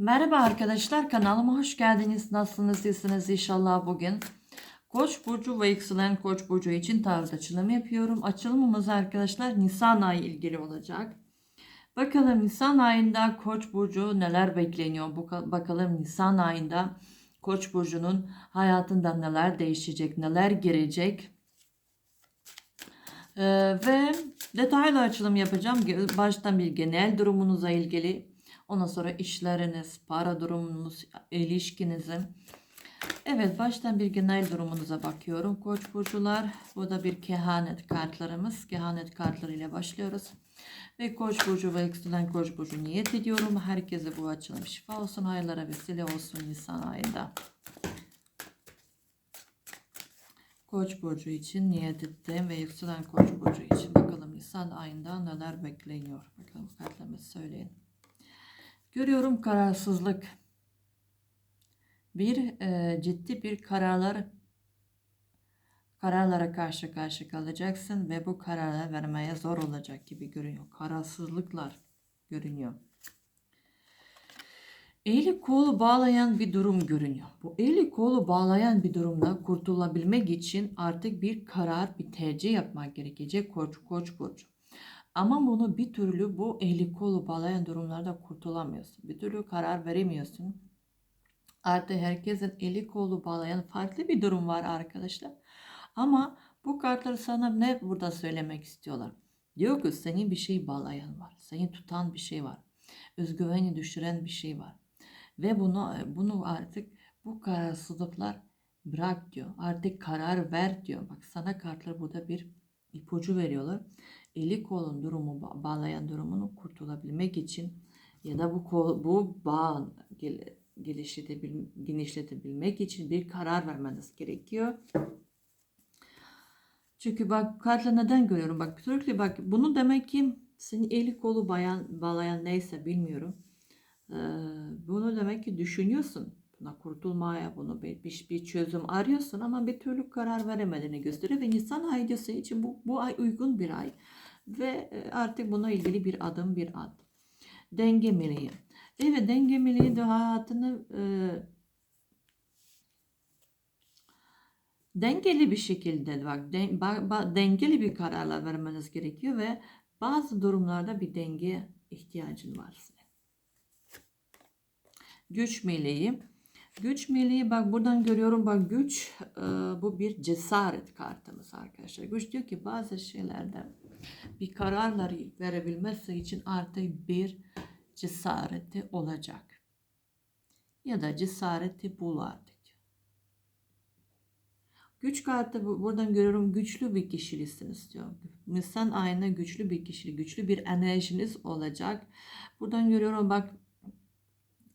Merhaba arkadaşlar kanalıma hoş geldiniz. Nasılsınız iyisiniz inşallah bugün. Koç burcu ve yükselen koç burcu için tarot açılımı yapıyorum. Açılımımız arkadaşlar Nisan ayı ilgili olacak. Bakalım Nisan ayında koç burcu neler bekleniyor. Bakalım Nisan ayında koç burcunun hayatında neler değişecek, neler girecek. Ee, ve detaylı açılım yapacağım. Baştan bir genel durumunuza ilgili. Ondan sonra işleriniz, para durumunuz, ilişkinizi. Evet baştan bir genel durumunuza bakıyorum. Koç burcular. Bu da bir kehanet kartlarımız. Kehanet kartlarıyla başlıyoruz. Ve koç burcu ve yükselen koç burcu niyet ediyorum. Herkese bu açılım şifa olsun. Hayırlara vesile olsun Nisan ayında. Koç burcu için niyet ettim ve yükselen koç burcu için bakalım Nisan ayında neler bekleniyor. Bakalım kartlarımız söyleyin. Görüyorum kararsızlık. Bir e, ciddi bir kararlar kararlara karşı karşı kalacaksın ve bu kararı vermeye zor olacak gibi görünüyor. Kararsızlıklar görünüyor. Eli kolu bağlayan bir durum görünüyor. Bu eli kolu bağlayan bir durumda kurtulabilmek için artık bir karar, bir tercih yapmak gerekecek koç koç burcu. Ama bunu bir türlü bu eli kolu bağlayan durumlarda kurtulamıyorsun. Bir türlü karar veremiyorsun. Artık herkesin eli kolu bağlayan farklı bir durum var arkadaşlar. Ama bu kartlar sana ne burada söylemek istiyorlar? Diyor ki senin bir şey bağlayan var. Seni tutan bir şey var. Özgüveni düşüren bir şey var. Ve bunu bunu artık bu kararsızlıklar bırak diyor. Artık karar ver diyor. Bak sana kartlar burada bir ipucu veriyorlar. Eli kolun durumu ba- bağlayan durumunu kurtulabilmek için ya da bu kol, bu bağ genişletebilmek için bir karar vermeniz gerekiyor. Çünkü bak kartla neden görüyorum? Bak sürekli bak bunu demek ki senin eli kolu bayan, bağlayan neyse bilmiyorum. Ee, bunu demek ki düşünüyorsun. Buna kurtulmaya, bunu bir, bir, bir çözüm arıyorsun ama bir türlü karar veremediğini gösteriyor. Ve Nisan senin için bu, bu ay uygun bir ay. Ve e, artık buna ilgili bir adım bir adım. Denge meleği. Evet denge meleği de hayatını e, dengeli bir şekilde bak den- ba- ba- dengeli bir kararlar vermeniz gerekiyor ve bazı durumlarda bir denge ihtiyacın var senin. Güç meleği. Güç meleği bak buradan görüyorum bak güç e, bu bir cesaret kartımız arkadaşlar. Güç diyor ki bazı şeylerde bir kararları verebilmesi için artık bir cesareti olacak. Ya da cesareti bul artık. Güç kartı bu- buradan görüyorum güçlü bir kişilisiniz diyor. Nisan ayında güçlü bir kişilik, güçlü bir enerjiniz olacak. Buradan görüyorum bak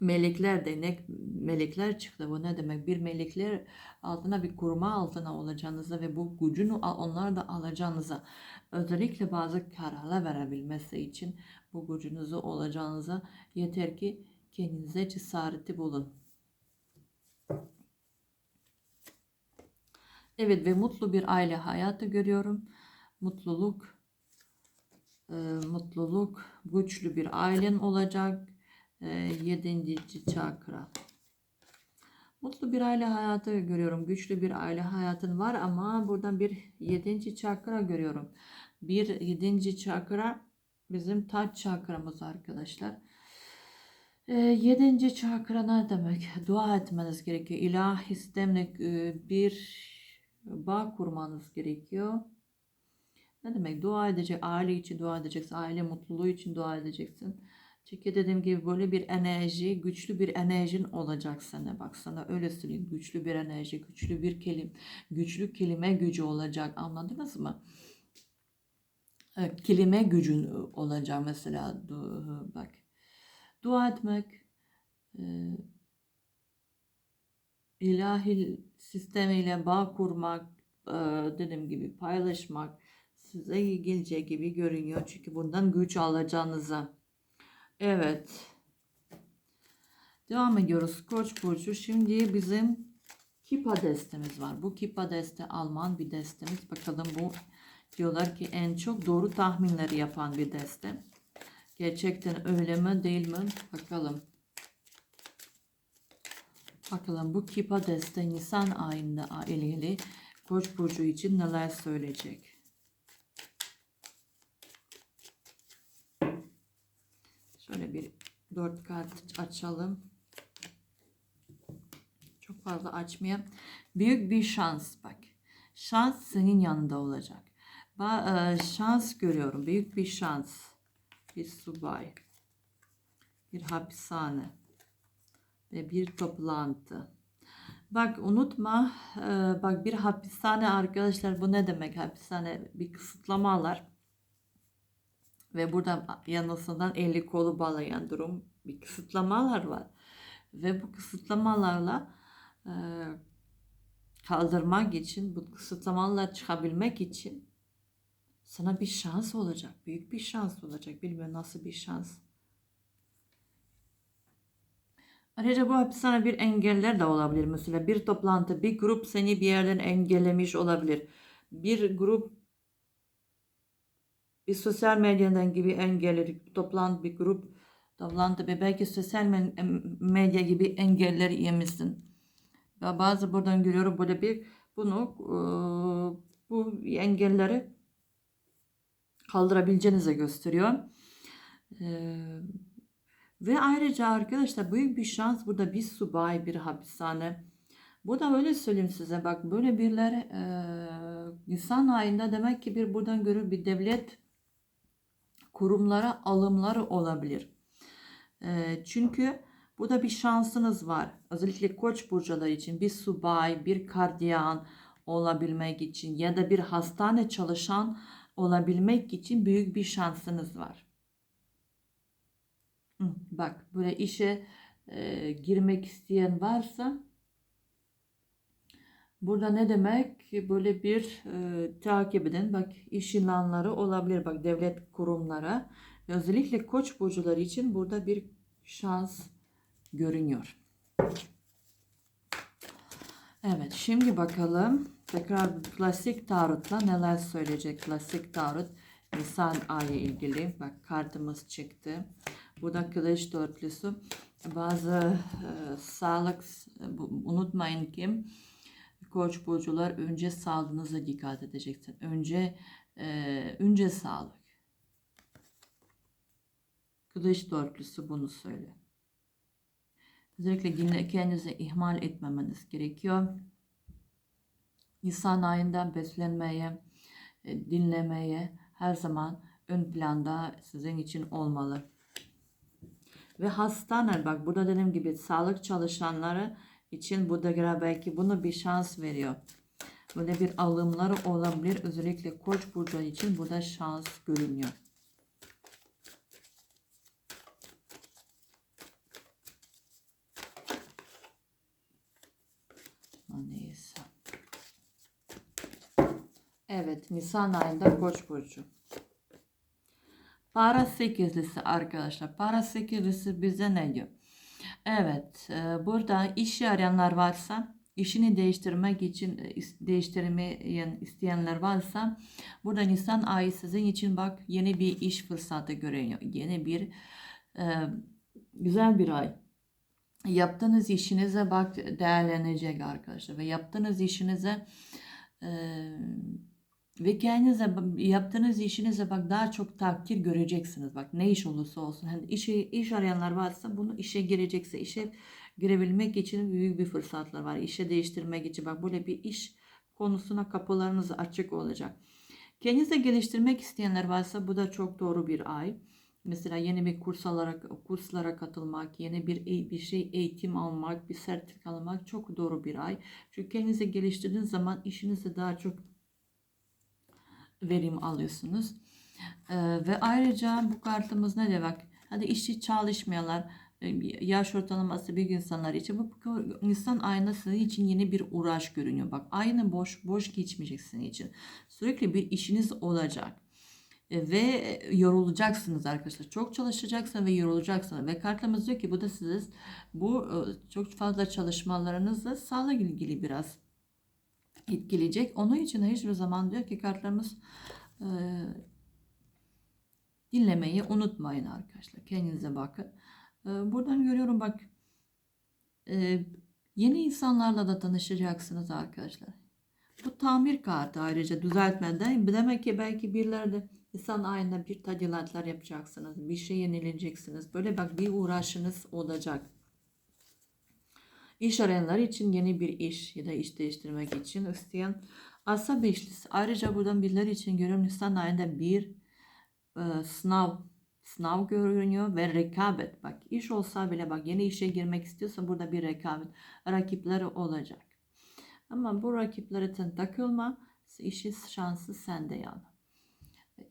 melekler denek melekler çıktı. Bu ne demek? Bir melekler altına bir kurma altına olacağınıza ve bu gücünü onlar da alacağınıza özellikle bazı kararlar verebilmesi için bu gücünüzü olacağınıza yeter ki kendinize cesareti bulun. Evet ve mutlu bir aile hayatı görüyorum. Mutluluk, e, mutluluk, güçlü bir ailen olacak. E, yedinci çakra. Mutlu bir aile hayatı görüyorum. Güçlü bir aile hayatın var ama buradan bir yedinci çakra görüyorum. Bir yedinci çakra bizim taç çakramız arkadaşlar. E, yedinci çakra ne demek? Dua etmeniz gerekiyor. İlahi sistemle bir bağ kurmanız gerekiyor. Ne demek? Dua edecek, aile için dua edeceksin, aile mutluluğu için dua edeceksin. Çünkü dediğim gibi böyle bir enerji, güçlü bir enerjin olacak sana. Bak sana öyle söyleyeyim. Güçlü bir enerji, güçlü bir kelim, güçlü kelime gücü olacak. Anladınız mı? E, Kelime gücün olacak mesela. Bak. Dua etmek, e, ilahi sistemiyle bağ kurmak, e, dediğim gibi paylaşmak size iyi gelecek gibi görünüyor. Çünkü bundan güç alacağınıza. Evet. Devam ediyoruz. Koç burcu. Şimdi bizim Kipa destemiz var. Bu Kipa deste Alman bir destemiz. Bakalım bu diyorlar ki en çok doğru tahminleri yapan bir deste. Gerçekten öyle mi değil mi? Bakalım. Bakalım bu Kipa deste Nisan ayında ilgili Koç burcu için neler söyleyecek? Şöyle bir dört kart açalım. Çok fazla açmayayım. Büyük bir şans bak. Şans senin yanında olacak. Ba- e, şans görüyorum. Büyük bir şans. Bir subay. Bir hapishane. Ve bir toplantı. Bak unutma. e, bak bir hapishane arkadaşlar bu ne demek hapishane? Bir kısıtlamalar. Ve burada yanısından eli kolu bağlayan durum bir kısıtlamalar var. Ve bu kısıtlamalarla e, kaldırmak için, bu kısıtlamalarla çıkabilmek için sana bir şans olacak. Büyük bir şans olacak. Bilmiyorum nasıl bir şans. Ayrıca bu hapishane bir engeller de olabilir. Mesela bir toplantı, bir grup seni bir yerden engellemiş olabilir. Bir grup bir sosyal medyadan gibi engelleri, toplantı, bir grup toplantı ve belki sosyal medya gibi engeller yemişsin. Ve bazı buradan görüyorum böyle bir bunu bu engelleri kaldırabileceğinize gösteriyor. Ve ayrıca arkadaşlar büyük bir şans burada bir subay, bir hapishane. Burada öyle söyleyeyim size bak böyle birler e, Nisan ayında demek ki bir buradan görür bir devlet kurumlara alımları olabilir. E, çünkü burada bir şansınız var. Özellikle koç burçları için bir subay, bir kardiyan olabilmek için ya da bir hastane çalışan olabilmek için büyük bir şansınız var. Bak böyle işe e, girmek isteyen varsa burada ne demek? Böyle bir e, takip edin. Bak iş ilanları olabilir. Bak devlet kurumlara. Özellikle koç burcuları için burada bir şans görünüyor. Evet şimdi bakalım tekrar klasik tarotla neler söyleyecek klasik tarot Nisan ayı ilgili. Bak kartımız çıktı. Bu da kılıç dörtlüsü. Bazı e, sağlık unutmayın ki koç burcular önce sağlığınıza dikkat edeceksin. Önce e, önce sağlık. Kılıç dörtlüsü bunu söyle. Özellikle kendinizi ihmal etmemeniz gerekiyor. Nisan ayında beslenmeye, e, dinlemeye her zaman ön planda sizin için olmalı. Ve hastane bak burada dediğim gibi sağlık çalışanları için burada belki bunu bir şans veriyor. Böyle bir alımları olabilir. Özellikle koç burcu için burada şans görünüyor. Neyse. Evet Nisan ayında koç burcu. Para sekizlisi arkadaşlar. Para sekizlisi bize ne diyor? Evet, e, burada iş arayanlar varsa, işini değiştirmek için e, değiştirmeyen isteyenler varsa, burada Nisan ayı sizin için bak yeni bir iş fırsatı görünüyor. Yeni bir e, güzel bir ay. Yaptığınız işinize bak değerlenecek arkadaşlar ve yaptığınız işinize ve kendinize yaptığınız işinize bak daha çok takdir göreceksiniz. Bak ne iş olursa olsun. Hani işe, iş arayanlar varsa bunu işe girecekse işe girebilmek için büyük bir fırsatlar var. İşe değiştirmek için bak böyle bir iş konusuna kapılarınız açık olacak. Kendinize geliştirmek isteyenler varsa bu da çok doğru bir ay. Mesela yeni bir kursalara, kurslara katılmak, yeni bir bir şey eğitim almak, bir sertifika almak çok doğru bir ay. Çünkü kendinizi geliştirdiğiniz zaman işinizde daha çok verim alıyorsunuz. Ee, ve ayrıca bu kartımız ne demek? Hadi işçi çalışmayanlar, e, yaş ortalaması bir insanlar için bu insan ayna sizin için yeni bir uğraş görünüyor. Bak aynı boş boş geçmeyecek sizin için. Sürekli bir işiniz olacak. E, ve yorulacaksınız arkadaşlar. Çok çalışacaksınız ve yorulacaksınız. Ve kartımız diyor ki bu da siz bu e, çok fazla çalışmalarınızla sağlık ilgili biraz etkileyecek. Onun için hiçbir zaman diyor ki kartlarımız e, dinlemeyi unutmayın arkadaşlar. Kendinize bakın. E, buradan görüyorum bak e, Yeni insanlarla da tanışacaksınız arkadaşlar. Bu tamir kartı ayrıca düzeltmeden demek ki belki birlerde insan ayında bir tadilatlar yapacaksınız. Bir şey yenileneceksiniz. Böyle bak bir uğraşınız olacak. İş arayanlar için yeni bir iş ya da iş değiştirmek için isteyen asa beşlisi. Ayrıca buradan birileri için görüyorum Nisan ayında bir e, sınav sınav görünüyor ve rekabet. Bak iş olsa bile bak yeni işe girmek istiyorsan burada bir rekabet. Rakipleri olacak. Ama bu rakiplere takılma. İşi şansı sende yana.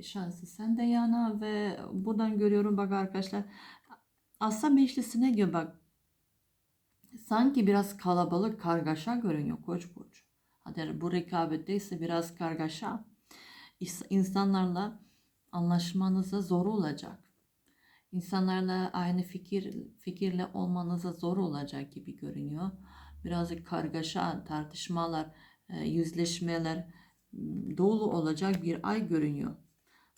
Şansı sende yana ve buradan görüyorum bak arkadaşlar. Asa beşlisine göre bak sanki biraz kalabalık kargaşa görünüyor Koç burcu. Hadi bu rekabette ise biraz kargaşa. İnsanlarla anlaşmanıza zor olacak. İnsanlarla aynı fikir fikirle olmanıza zor olacak gibi görünüyor. Birazcık kargaşa, tartışmalar, e, yüzleşmeler dolu olacak bir ay görünüyor.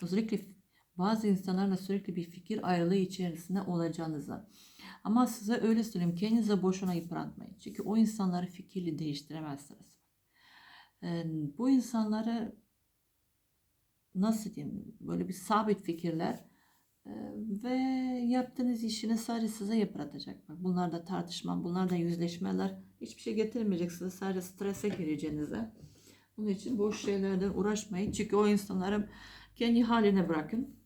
Özellikle bazı insanlarla sürekli bir fikir ayrılığı içerisinde olacağınıza. Ama size öyle söyleyeyim kendinize boşuna yıpratmayın. Çünkü o insanları fikirli değiştiremezsiniz. E, Bu insanları nasıl diyeyim böyle bir sabit fikirler e, ve yaptığınız işini sadece size yıpratacak. Bunlar da tartışma, bunlar da yüzleşmeler hiçbir şey getirmeyecek size sadece strese gireceğinize. Onun için boş şeylerden uğraşmayın. Çünkü o insanları kendi haline bırakın.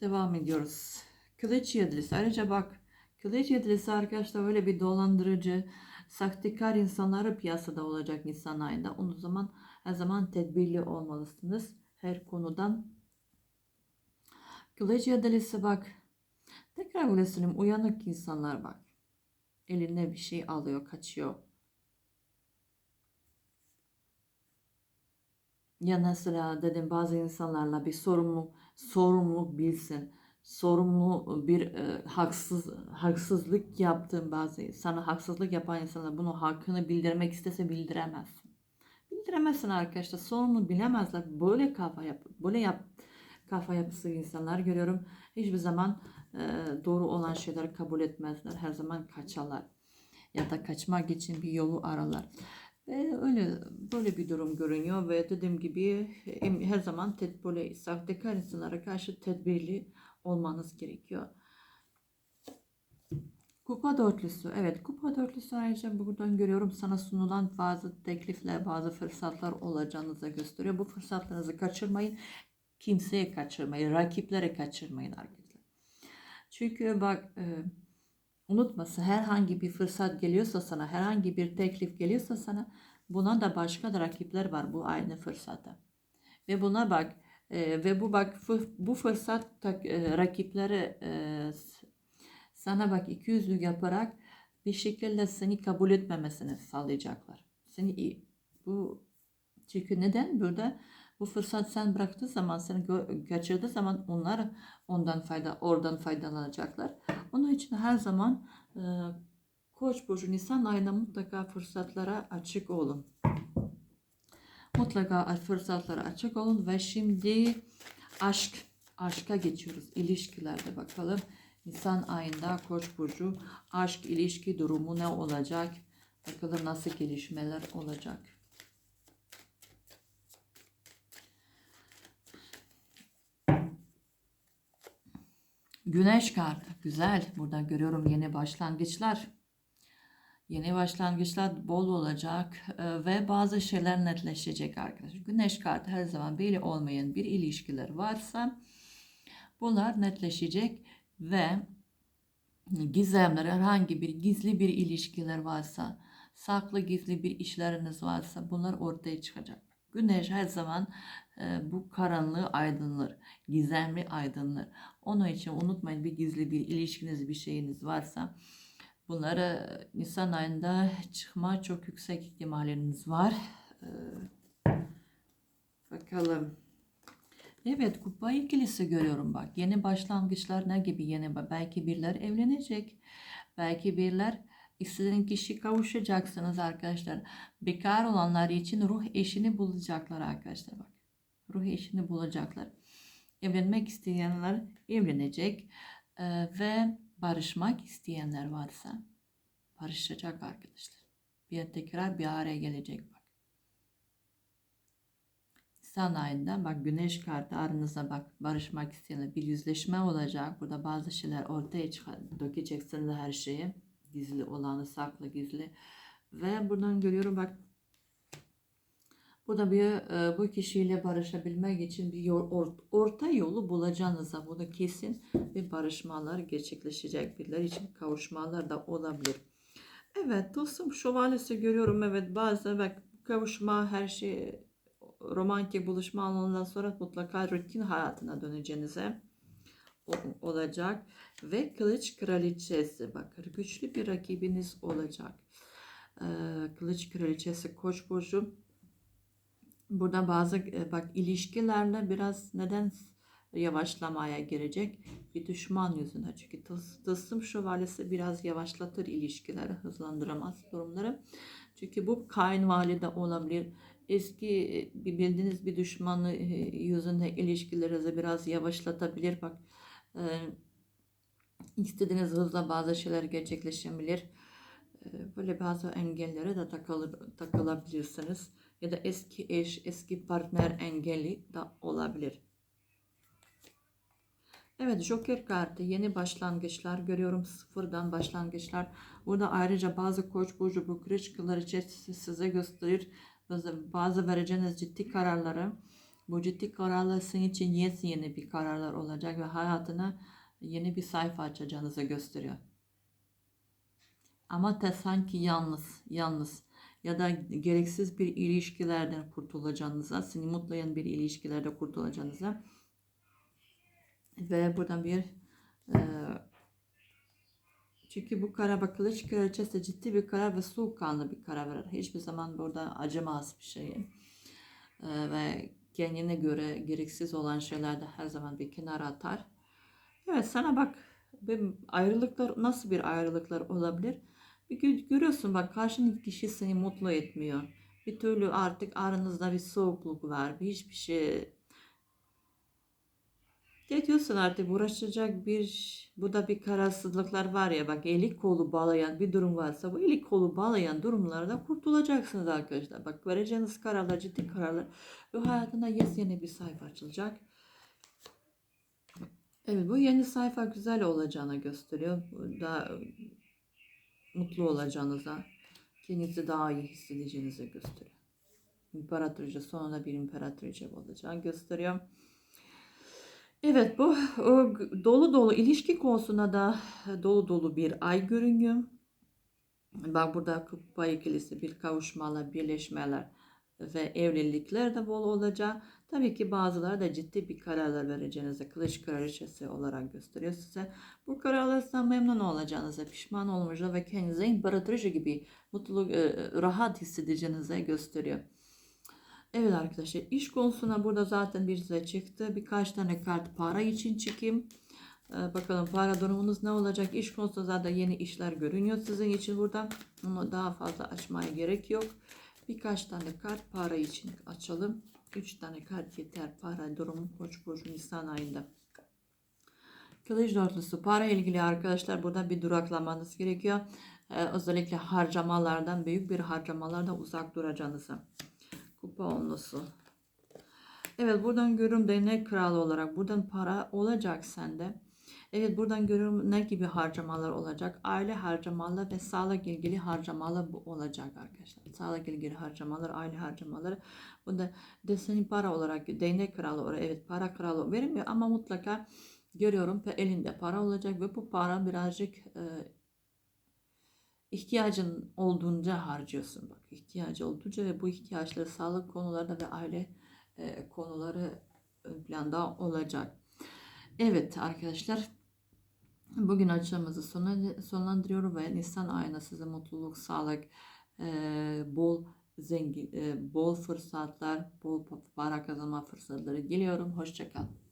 Devam ediyoruz. Kılıç yedilisi. Ayrıca bak kılıç yedilisi arkadaşlar böyle bir dolandırıcı, sahtekar insanları piyasada olacak Nisan ayında. O zaman her zaman tedbirli olmalısınız her konudan. Kılıç yedilisi bak. Tekrar böyle söyleyeyim. Uyanık insanlar bak. Eline bir şey alıyor, kaçıyor. Ya mesela dedim bazı insanlarla bir sorumlu sorumluluk bilsin. Sorumlu bir e, haksız haksızlık yaptığın bazı sana haksızlık yapan insanlar bunu hakkını bildirmek istese bildiremezsin. Bildiremezsin arkadaşlar. Sorumlu bilemezler. Böyle kafa yap böyle yap kafa yapısı insanlar görüyorum. Hiçbir zaman e, doğru olan şeyleri kabul etmezler. Her zaman kaçarlar. Ya da kaçmak için bir yolu ararlar. Ve öyle böyle bir durum görünüyor ve dediğim gibi her zaman ted böyle sahtekar insanlara karşı tedbirli olmanız gerekiyor. Kupa dörtlüsü. Evet kupa dörtlüsü ayrıca buradan görüyorum sana sunulan bazı teklifler, bazı fırsatlar olacağınızı gösteriyor. Bu fırsatlarınızı kaçırmayın. Kimseye kaçırmayın. Rakiplere kaçırmayın arkadaşlar. Çünkü bak e, unutmasın herhangi bir fırsat geliyorsa sana, herhangi bir teklif geliyorsa sana buna da başka da rakipler var bu aynı fırsata. Ve buna bak e, ve bu bak bu fırsat tak, e, rakiplere e, sana bak ikiyüzlülük yaparak bir şekilde seni kabul etmemesini sağlayacaklar. Seni bu çünkü neden burada bu fırsat sen bıraktığı zaman seni kaçırdığı zaman onlar ondan fayda oradan faydalanacaklar. Onun için her zaman e, Koç burcu Nisan ayında mutlaka fırsatlara açık olun. Mutlaka fırsatlara açık olun ve şimdi aşk aşka geçiyoruz. İlişkilerde bakalım. Nisan ayında Koç burcu aşk ilişki durumu ne olacak? Bakalım nasıl gelişmeler olacak. Güneş kartı güzel. Burada görüyorum yeni başlangıçlar. Yeni başlangıçlar bol olacak e, ve bazı şeyler netleşecek arkadaşlar. Güneş kartı her zaman belli olmayan bir ilişkiler varsa bunlar netleşecek ve gizemler herhangi bir gizli bir ilişkiler varsa saklı gizli bir işleriniz varsa bunlar ortaya çıkacak. Güneş her zaman bu karanlığı aydınlar, gizemli aydınlar. Onun için unutmayın bir gizli bir ilişkiniz bir şeyiniz varsa bunları Nisan ayında çıkma çok yüksek ihtimaliniz var. Ee, bakalım. Evet kupa ikilisi görüyorum bak. Yeni başlangıçlar ne gibi yeni belki birler evlenecek. Belki birler istediğin kişi kavuşacaksınız arkadaşlar. Bekar olanlar için ruh eşini bulacaklar arkadaşlar bak. Ruh eşini bulacaklar. Evlenmek isteyenler evlenecek. Ee, ve barışmak isteyenler varsa barışacak arkadaşlar. Bir tekrar bir araya gelecek bak. Nisan ayında bak güneş kartı aranızda bak barışmak isteyenler bir yüzleşme olacak. Burada bazı şeyler ortaya çıkar, dökeceksiniz her şeyi. Gizli olanı saklı gizli. Ve buradan görüyorum bak Burada bir e, bu kişiyle barışabilmek için bir orta yolu bulacağınıza burada kesin bir barışmalar gerçekleşecek birileri için kavuşmalar da olabilir. Evet dostum şövalyesi görüyorum evet bazı bak kavuşma her şey romantik buluşma anından sonra mutlaka rutin hayatına döneceğinize olacak ve kılıç kraliçesi bakın güçlü bir rakibiniz olacak. Ee, kılıç kraliçesi koç burcu Burada bazı e, bak ilişkilerle biraz neden yavaşlamaya girecek bir düşman yüzünden. Çünkü tıls, tılsım şövalyesi biraz yavaşlatır ilişkileri, hızlandıramaz durumları. Çünkü bu kayınvalide olabilir. Eski e, bildiğiniz bir düşmanı e, yüzünden ilişkilerinizi biraz yavaşlatabilir. Bak e, istediğiniz hızla bazı şeyler gerçekleşebilir. E, Böyle bazı engellere de takılır, takılabilirsiniz ya da eski eş, eski partner engeli da olabilir. Evet Joker kartı yeni başlangıçlar görüyorum sıfırdan başlangıçlar. Burada ayrıca bazı koç burcu bu kraliçeler içerisinde size gösterir. Bazı, bazı vereceğiniz ciddi kararları bu ciddi kararlar sizin için yeni bir kararlar olacak ve hayatına yeni bir sayfa açacağınızı gösteriyor. Ama da sanki yalnız, yalnız ya da gereksiz bir ilişkilerden kurtulacağınıza, seni mutlayan bir ilişkilerde kurtulacağınıza ve buradan bir e, çünkü bu karar bak kılıç kraliçesi ciddi bir karar ve soğukkanlı bir karar verir. Hiçbir zaman burada acımaz bir şey. E, ve kendine göre gereksiz olan şeylerde her zaman bir kenara atar. Evet sana bak ayrılıklar nasıl bir ayrılıklar olabilir? Bir gö- görüyorsun bak karşındaki kişi seni mutlu etmiyor. Bir türlü artık aranızda bir soğukluk var. Bir hiçbir şey ne diyorsun artık uğraşacak bir bu da bir kararsızlıklar var ya bak eli kolu bağlayan bir durum varsa bu eli kolu bağlayan durumlarda kurtulacaksınız arkadaşlar. Bak vereceğiniz kararlar ciddi kararlar ve hayatında yes yeni bir sayfa açılacak. Evet bu yeni sayfa güzel olacağını gösteriyor. Daha mutlu olacağınıza, kendinizi daha iyi hissedeceğinizi gösteriyor. İmparatoriçe sonunda bir imparatoriçe olacağı gösteriyor. Evet bu o, dolu dolu ilişki konusunda da dolu dolu bir ay görünüyor. Bak burada kupa ikilisi bir kavuşmalar, birleşmeler ve evlilikler de bol olacak. Tabii ki bazıları da ciddi bir kararlar vereceğinizi kılıç kraliçesi olarak gösteriyor size. Bu kararlardan memnun olacağınızı, pişman olmayacağınızı ve kendinize imparatoriçe gibi mutlu, e, rahat hissedeceğinizi gösteriyor. Evet arkadaşlar iş konusuna burada zaten bir size çıktı. Birkaç tane kart para için çıkayım. Ee, bakalım para durumunuz ne olacak? İş konusunda zaten yeni işler görünüyor sizin için burada. Ama daha fazla açmaya gerek yok. Birkaç tane kart para için açalım. 3 tane kart yeter para durumu Koç burcu Nisan ayında. Kılıç dörtlüsü para ilgili arkadaşlar burada bir duraklamanız gerekiyor. Ee, özellikle harcamalardan büyük bir harcamalardan uzak duracağınızı. Kupa onlusu. Evet buradan görüyorum değnek kralı olarak buradan para olacak sende. Evet buradan ne gibi harcamalar olacak. Aile harcamaları ve sağlık ilgili harcamalar bu olacak arkadaşlar. Sağlık ilgili harcamalar, aile harcamaları. Bunda deseni para olarak değnek kralı olarak evet para kralı vermiyor ama mutlaka görüyorum elinde para olacak ve bu para birazcık e, ihtiyacın olduğunca harcıyorsun. Bak ihtiyacı olduğunca ve bu ihtiyaçları sağlık konularında ve aile e, konuları ön planda olacak. Evet arkadaşlar bugün açığımızı sona, sonlandırıyorum ve Nisan ayına size mutluluk, sağlık, e, bol zengin, e, bol fırsatlar, bol para kazanma fırsatları diliyorum. Hoşçakalın.